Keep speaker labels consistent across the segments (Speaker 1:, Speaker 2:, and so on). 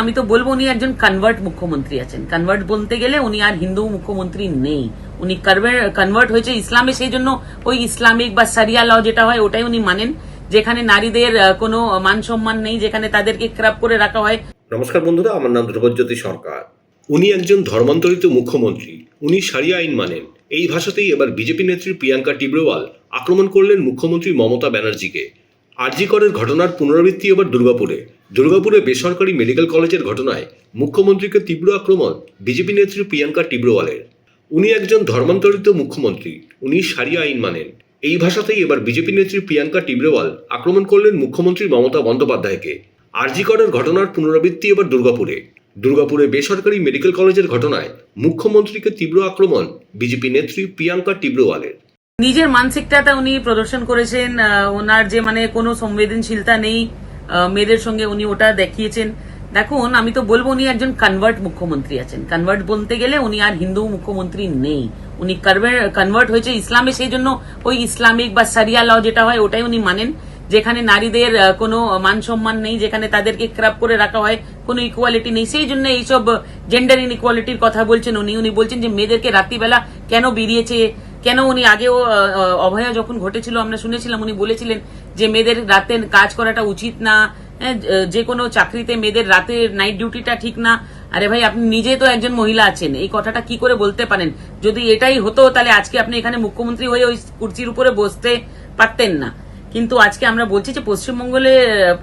Speaker 1: আমি তো বলব উনি একজন কনভার্ট মুখ্যমন্ত্রী আছেন। কনভার্ট বলতে গেলে উনি আর হিন্দু মুখ্যমন্ত্রী নেই। উনি কনভার্ট হয়েছে ইসলামে, সেই জন্য ওই ইসলামিক বা সারিয়া ল যেটা হয়, ওটাই উনি মানেন। যেখানে নারীদের কোনো মান সম্মান নেই, যেখানে তাদেরকে খারাপ করে রাখা হয়।
Speaker 2: নমস্কার বন্ধুরা, আমার নাম ধ্রুবজ্যোতি সরকার। উনি একজন ধর্মান্তরিত মুখ্যমন্ত্রী। উনি সারিয়া আইন মানেন। এই ভাষাতেই এবার বিজেপি নেত্রী প্রিয়াঙ্কা টিব্রেওয়াল আক্রমণ করলেন মুখ্যমন্ত্রী মমতা ব্যানার্জিকে। আরজিকরের ঘটনার পুনরাবৃত্তি এবার দুর্গাপুরে। দুর্গাপুরে বেসরকারি মেডিকেল কলেজের ঘটনায় মুখ্যমন্ত্রীকে তীব্র আক্রমণ, বিজেপি নেত্রী প্রিয়াঙ্কা টিব্রেওয়ালের। উনি একজন ধর্মান্তরিত মুখ্যমন্ত্রী, উনি সারিয়া আইন মানেন। এই ভাষাতেই এবার বিজেপি নেত্রী প্রিয়াঙ্কা টিব্রেওয়াল আক্রমণ করলেন মুখ্যমন্ত্রী মমতা বন্দ্যোপাধ্যায়কে। আরজিকরের ঘটনার পুনরাবৃত্তি এবার দুর্গাপুরে। দুর্গাপুরে বেসরকারি মেডিকেল কলেজের ঘটনায় মুখ্যমন্ত্রীকে তীব্র আক্রমণ, বিজেপি নেত্রী প্রিয়াঙ্কা টিব্রেওয়ালের।
Speaker 1: নিজের মানসিকতাটা উনি প্রদর্শন করেছেন ওনার যে মানে কোনো সংবেদনশীলতা নেই মেয়েদের সঙ্গে উনি ওটা দেখিয়েছেন। দেখুন, আমি তো বলব উনি একজন কনভার্ট মুখ্যমন্ত্রী আছেন। কনভার্ট বলতে গেলে উনি আর হিন্দু মুখ্যমন্ত্রী নেই। উনি কনভার্ট হয়েছে ইসলামে, সেই জন্য ওই ইসলামিক বা সারিয়া ল যেটা হয়, ওটাই উনি মানেন। যেখানে নারীদের কোনো মান সম্মান নেই, যেখানে তাদেরকে খারাপ করে রাখা হয়, কোনো ইকুয়ালিটি নেই। সেই জন্য এইসব জেন্ডার ইনইকুয়ালিটির কথা বলছেন উনি। উনি বলছেন যে, মেয়েদেরকে রাত্রিবেলা কেন বেরিয়েছে কেন উনি আগেও অভয়া যখন ঘটেছিল আমরা শুনেছিলাম উনি বলেছিলেন যে মেয়েদের রাতে কাজ করাটা উচিত না হ্যাঁ, যে কোনো চাকরিতে মেয়েদের রাতে নাইট ডিউটিটা ঠিক না। আরে ভাই আপনি নিজে তো একজন মহিলা আছেন এই কথাটা কি করে বলতে পারেন? যদি এটাই হতো তাহলে আজকে আপনি এখানে মুখ্যমন্ত্রী হয়ে ওই কুর্চির উপরে বসতে পারতেন না। কিন্তু আজকে আমরা বলছি যে পশ্চিমবঙ্গলে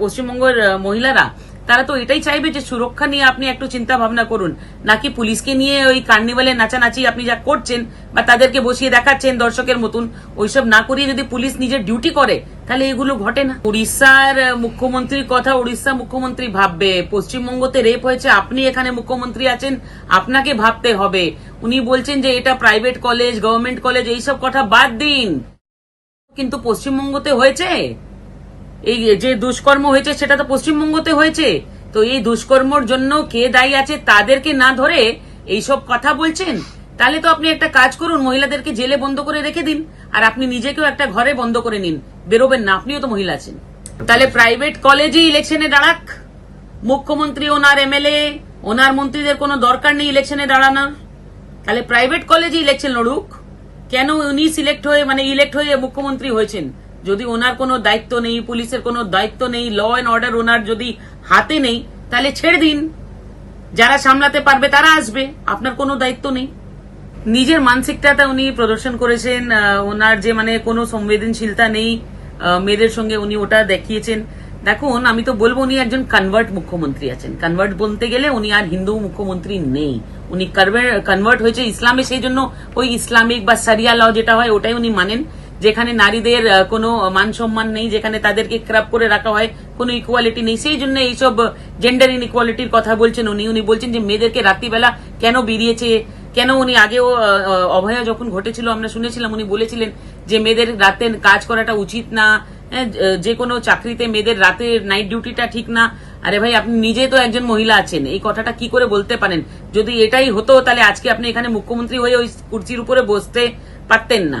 Speaker 1: পশ্চিমবঙ্গের মহিলারা তারা তো এটাই চাইবে যে সুরক্ষা নিয়ে আপনি একটু চিন্তা ভাবনা করুন। নাকি পুলিশকে নিয়ে ওই কার্নিভালে নাচানাচি আপনি যা করছেন বা তাদেরকে বসিয়ে দেখাচ্ছেন দর্শকের মতন, ওইসব না করিয়ে যদি পুলিশ নিজের ডিউটি করে, তাহলে এগুলো ঘটে না। উড়িষ্যার মুখ্যমন্ত্রীর কথা উড়িষ্যা মুখ্যমন্ত্রী ভাববে। পশ্চিমবঙ্গতে রেপ হয়েছে, আপনি এখানে মুখ্যমন্ত্রী আছেন, আপনাকে ভাবতে হবে। উনি বলছেন যে এটা প্রাইভেট কলেজ গভর্নমেন্ট কলেজ এইসব কথা বাদ দিন। কিন্তু পশ্চিমবঙ্গতে হয়েছে? এই যে দুষ্কর্ম হয়েছে সেটা তো পশ্চিমবঙ্গতে হয়েছে। তো এই দুষ্কর্মর জন্য কে দায়ী আছে তাদেরকে না ধরে এইসব কথা বলছেন? তাহলে তো আপনি একটা কাজ করুন, মহিলাদেরকে জেলে বন্ধ করে রেখে দিন, আর আপনি নিজেকেও একটা ঘরে বন্ধ করে নিন। বেরোবেন না, আপনিও তো মহিলা আছেন। তাহলে প্রাইভেট কলেজে ইলেকশনে দাঁড়াক। মুখ্যমন্ত্রী, ওনার এমএলএ ওনার মন্ত্রীদের কোনো দরকার নেই ইলেকশনে দাঁড়ানোর তাহলে প্রাইভেট কলেজে ইলেকশন লড়ুক। কেন উনি সিলেক্ট হয়ে মানে ইলেক্ট হয়ে মুখ্যমন্ত্রী হয়েছেন? যদি ওনার কোনো দায়িত্ব নেই, পুলিশের কোনো দায়িত্ব নেই ল অ্যান্ড অর্ডার ওনার যদি হাতে নেই, তাহলে ছেড়ে দিন। যারা সামলাতে পারবে তারা আসবে, আপনার কোনো দায়িত্ব নেই। নিজের মানসিকতাটা উনি প্রদর্শন করেছেন ওনার যে মানে কোনো সংবেদনশীলতা নেই মেয়েদের সঙ্গে উনি ওটা দেখিয়েছেন। দেখুন, আমি তো বলব উনি একজন কনভার্ট মুখ্যমন্ত্রী আছেন। কনভার্ট বলতে গেলে উনি আর হিন্দু মুখ্যমন্ত্রী নেই। উনি কনভার্ট হয়েছে ইসলামে, সেই জন্য ওই ইসলামিক বা সারিয়া ল যেটা হয়, ওটাই উনি মানেন। যেখানে নারীদের কোনো মান সম্মান নেই যেখানে তাদেরকে খারাপ করে রাখা হয় কোনো ইকুয়ালিটি নেই। সেই জন্য এইসব জেন্ডার ইনইকুয়ালিটির কথা বলছেন উনি। উনি বলছেন যে মেয়েদেরকে রাত্রিবেলা কেন বেরিয়েছে? কেন উনি আগেও অভয়া যখন ঘটেছিল আমরা শুনেছিলাম উনি বলেছিলেন যে মেয়েদের রাতে কাজ করাটা উচিত না। হ্যাঁ, যে কোনো চাকরিতে মেয়েদের রাতে নাইট ডিউটিটা ঠিক না। আরে ভাই আপনি নিজে তো একজন মহিলা আছেন। এই কথাটা কি করে বলতে পারেন? যদি এটাই হতো তাহলে আজকে আপনি এখানে মুখ্যমন্ত্রী হয়ে ওই কুর্চির উপরে বসতে পারতেন না।